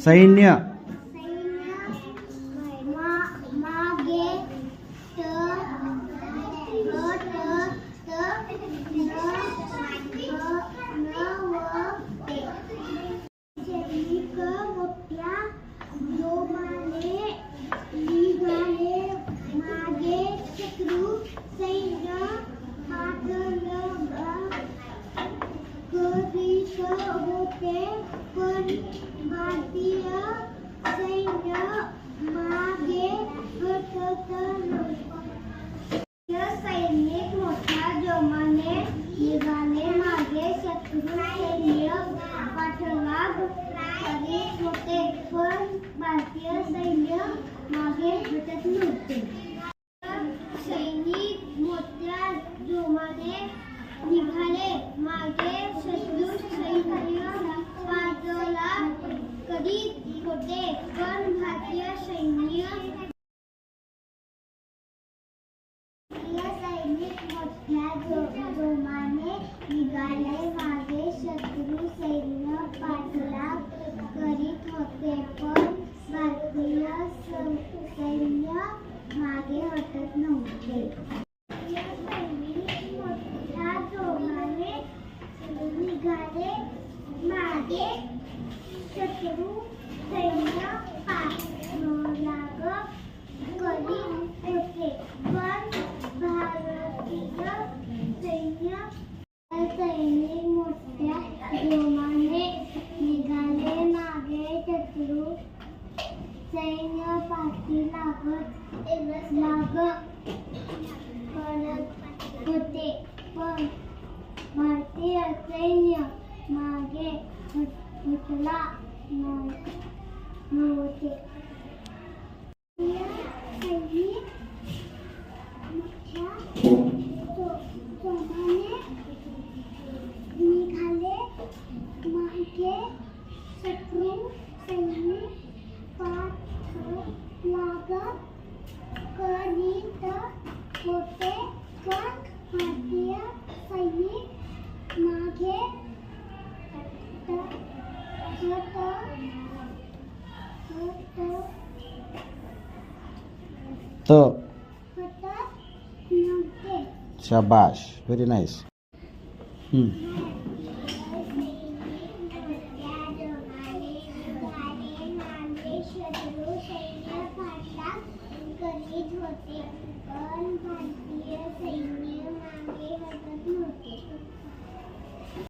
材料。होते भारतीय सैन्य मागे सैनिक मोठ्या जोमाने निघाले मागे शत्रू सैन्य पाठलाग करीत होते। पण भारतीय सैन्य मागे हटत नव्हते सैनिक मोठ्या जोमाने निघाले, मागे होते पण भारतीय सैन्य सैनिक मोठ्या जोमाने निघाले. मागे शत्रू सैन्य पाठलाग करीत होते पण भारतीय सैन्य मागे हटत नव्हते. मोठ्या जोमाने निघाले. मागे शत्रू सैन्य पाठी लागत लागत करत होते पण भारतीय सैन्य मागे हट- हटला नव्ह- नव्हते So, Shabash, very nice. Hmm. होते पण भारतीय सैन्य मागे हटत नव्हते